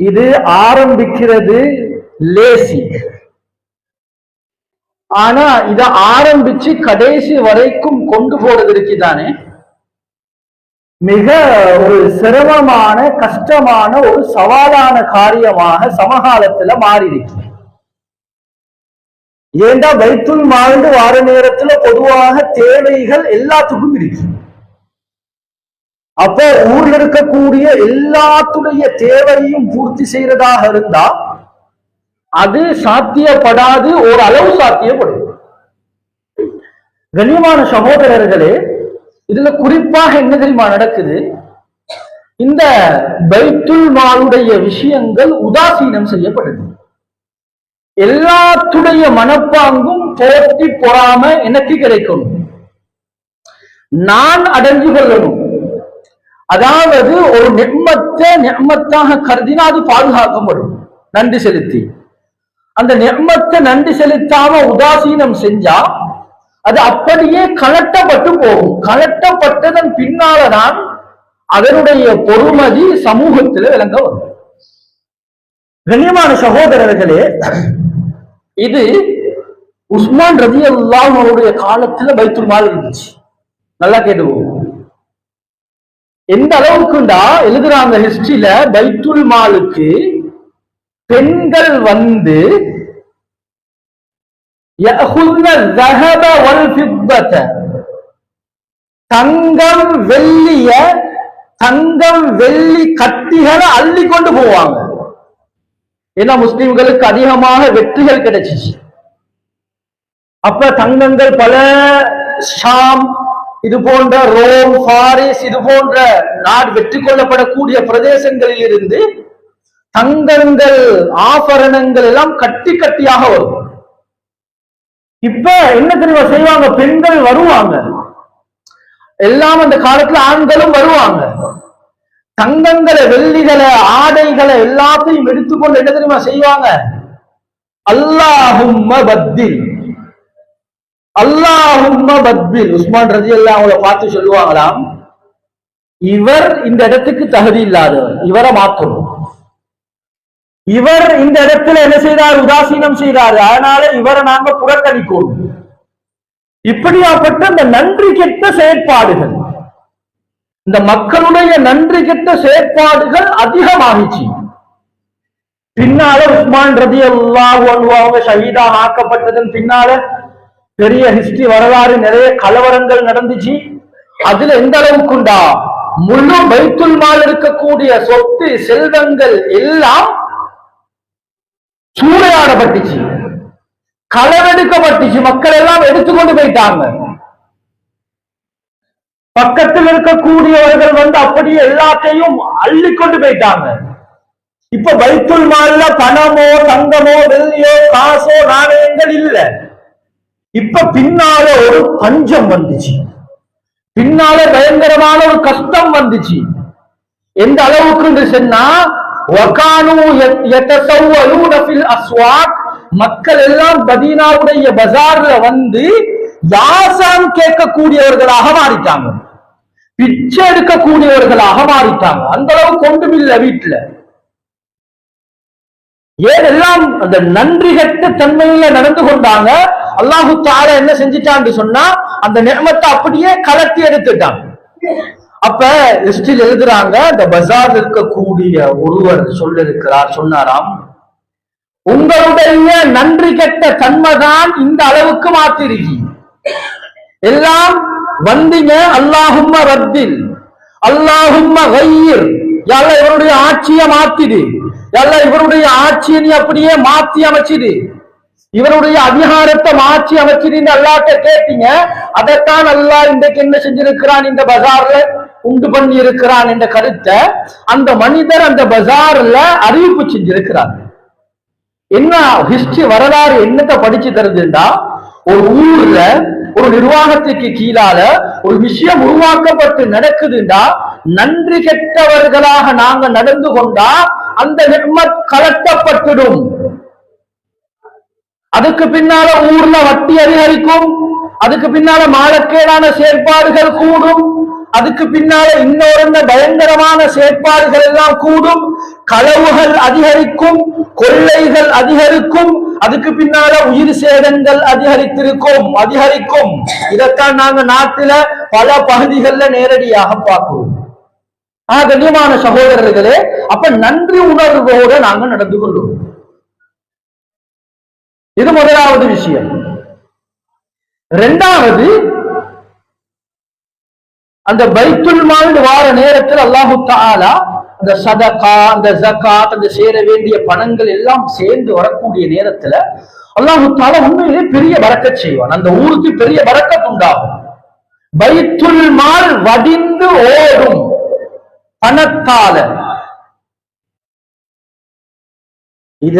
இது ஆரம்பிக்கிறது லேசி. ஆனா இத ஆரம்பிச்சு கடைசி வரைக்கும் கொண்டு போறது இருக்குதானே? மிக ஒரு சிரமமான கஷ்டமான ஒரு சவாலான காரியமாக சமகாலத்துல மாறிடுச்சு ஏண்டா வைத்துல் மாழ்ந்து வார நேரத்துல பொதுவாக தேவைகள் எல்லாத்துக்கும் இருக்கு. அப்போ ஊர்ல இருக்கக்கூடிய எல்லாத்துடைய தேவையும் பூர்த்தி செய்யறதாக இருந்தா அது சாத்தியப்படாது ஒரு அளவு சாத்தியப்படும். கண்ணியமான சகோதரர்களே இதுல குறிப்பாக என்ன தெரியுமா நடக்குது? இந்த பைத்துல் மாலுடைய விஷயங்கள் உதாசீனம் செய்யப்படுது. எல்லாத்துடைய மனப்பாங்கும் போட்டி பொறாம எனக்கு கிடைக்கணும் நான் அடைஞ்சு கொள்ளணும். அதாவது ஒரு நெம்மத்தை நெம்மத்தாக கருதினா அது பாதுகாக்கப்படும். நன்றி செலுத்தி. அந்த நெம்மத்தை நன்றி செலுத்தாம உதாசீனம் செஞ்சா அது அப்படியே கலட்டப்பட்டு போகும். கலட்டப்பட்டதன் பின்னாலதான் அதனுடைய பொறுமதி சமூகத்தில் விளங்க வரும். கண்ணியமான சகோதரர்களே இது உஸ்மான் ரதி அவருடைய காலத்துல பைத்துல் மால் இருந்துச்சு. நல்லா கேட்டுக்கோங்க. எந்த அளவுக்குண்டா எழுதுற அந்த ஹிஸ்டரியில பைத்துல் மாலுக்கு பெண்கள் வந்து தங்கம் வெள்ளிய தங்கம் வெள்ளி கத்திகளை அள்ளி கொண்டு போவாங்க. ஏன்னா முஸ்லிம்களுக்கு அதிகமாக வெற்றிகள் கிடைச்சிச்சு. அப்ப தங்கங்கள் பல ஷாம் இது போன்ற ரோம் பாரிஸ் இது போன்ற நாடு வெற்றி கொள்ளப்படக்கூடிய பிரதேசங்களில் இருந்து தங்கங்கள் ஆபரணங்கள் எல்லாம் கட்டி கட்டியாக வரும். இப்ப என்ன தெரியுமா செய்வாங்க? பெண்கள் வருவாங்க. எல்லாம் அந்த காலத்துல ஆண்களும் வருவாங்க. தங்கங்களை வெள்ளிகளை ஆடைகளை எல்லாத்தையும் எடுத்துக்கொண்டு என்ன தெரியுமா செய்வாங்க? அல்லாஹும்ம பத்தில் அல்லாஹும்ம பத்தில் உஸ்மான் ரஜி எல்லாம் அவங்கள பார்த்து சொல்லுவாங்களாம் இவர் இந்த இடத்துக்கு தகுதி இல்லாதவர். இவரை மாற்றணும். இவர் இந்த இடத்துல என்ன செய்தார்? உதாசீனம் செய்தார். அதனால இவரை நாங்க புறக்கணிக்கோம் இப்படியாப்பட்ட இந்த நன்றி கெட்ட செயற்பாடுகள் இந்த மக்களுடைய நன்றி கெட்ட செயற்பாடுகள் அதிகமாகிச்சு. பின்னால உஸ்மான் ரதி அல்லாஹ் அவங்க ஷஹீதாக ஆக்கப்பட்டதன் பின்னால பெரிய ஹிஸ்டரி வரலாறு நிறைய கலவரங்கள் நடந்துச்சு. அதுல எந்த அளவுக்குண்டா முழு பைத்துல் மால் இருக்கக்கூடிய சொத்து செல்வங்கள் எல்லாம் சூறையாடப்பட்டுச்சு. களவெடுக்கப்பட்டுச்சு. மக்கள் எல்லாம் எடுத்துக்கொண்டு போயிட்டாங்க. பக்கத்தில் இருக்கக்கூடியவர்கள் வந்து அப்படியே எல்லாத்தையும் அள்ளிக்கொண்டு போயிட்டாங்க. இப்ப பைத்துல் மால்ல பணமோ தங்கமோ வெள்ளியோ காசோ நாணயங்கள் இல்ல. இப்ப பின்னால ஒரு பஞ்சம் வந்துச்சு. பின்னால பயங்கரமான ஒரு கஷ்டம் வந்துச்சு. எந்த அளவுக்கு சொன்னா மக்கள் எல்லாம் பதீனாவுடைய பஜார்ல வந்து யாசான் கேட்கக்கூடியவர்களாக மாறிட்டாங்க. பிச்சை எடுக்கக்கூடியவர்களாக மாறிட்டாங்க. அந்த அளவு கொண்டும் இல்லை வீட்டுல. ஏதெல்லாம் அந்த நன்றி கட்ட தன்மையில நடந்து கொண்டாங்க? அல்லாஹு தாலா என்ன செஞ்சிட்டான்னு சொன்னா அந்த நியமத்தை அப்படியே கலத்தி எடுத்துட்டான். அப்ப லிஸ்டில் எழுதுறாங்க இந்த பஜார் இருக்கக்கூடிய ஒருவர் சொல்லிருக்கிறார் சொன்னாராம். உங்களுடைய நன்றி கெட்ட தன்மைதான் இந்த அளவுக்கு மாத்திருக்கி. எல்லாம் வந்தீங்க அல்லாஹும்ம ரத்தில் அல்லாஹும்ம கையிர். எல்லாம் இவருடைய ஆட்சியை மாத்திடு. எல்லாம் இவருடைய ஆட்சியை நீ அப்படியே மாத்தி அமைச்சிடு. இவருடைய அதிகாரத்தை மாற்றி அமைச்சிருந்து அல்லாட்ட கேட்டீங்க. அதைத்தான் அல்லாஹ் இன்றைக்கு என்ன செஞ்சிருக்கிறான்? இந்த பஜார்ல உண்டு பண்ணி இருக்கிறான் என்ற கருத்தை அந்த மனிதர் அந்த பஜார்ல அறிவிப்பு செஞ்சிருக்கிறார். என்ன ஹிஸ்டரி வரலாறு என்னத்தை படிச்சு தருதுண்டா ஒரு ஊர்ல ஒரு நிர்வாகத்துக்கு கீழால ஒரு விஷயம் உருவாக்கப்பட்டு நடக்குதுண்டா நன்றி கெட்டவர்களாக நாங்க நடந்து கொண்டா அந்த நிர்மத் கலட்டப்பட்டுடும். அதுக்கு பின்னால ஊர்ல வட்டி அதிகரிக்கும். அதுக்கு பின்னால மாலக்கேடான செயற்பாடுகள் கூடும். அதுக்கு பின்னால இன்னொரு பயங்கரமான செயற்பாடுகள் எல்லாம் கூடும். களவுகள் அதிகரிக்கும் கொள்ளைகள் அதிகரிக்கும். அதுக்கு பின்னால உயிர் சேதங்கள் அதிகரித்திருக்கும் அதிகரிக்கும். இதைத்தான் நாங்க நாட்டுல பல பகுதிகளில் நேரடியாக பார்க்கிறோம். ஆக கண்ணியமான சகோதரர்களே அப்ப நன்றி உணர்வோட நாங்க நடந்து கொள்வோம் இது முதலாவது விஷயம். இரண்டாவது அந்த பைத்துல் மால் வார நேரத்தில் அல்லாஹு தாலா அந்த சதகா அந்த ஜகாத் அந்த சேர வேண்டிய பணங்கள் எல்லாம் சேர்ந்து வரக்கூடிய நேரத்துல அல்லாஹு தாலா உண்மையிலே பெரிய வரக்க செய்வான். அந்த ஊருக்கு பெரிய வரக்கத் உண்டாகும். பைத்துல் மால் வடிந்து ஓடும் பணத்தால. இத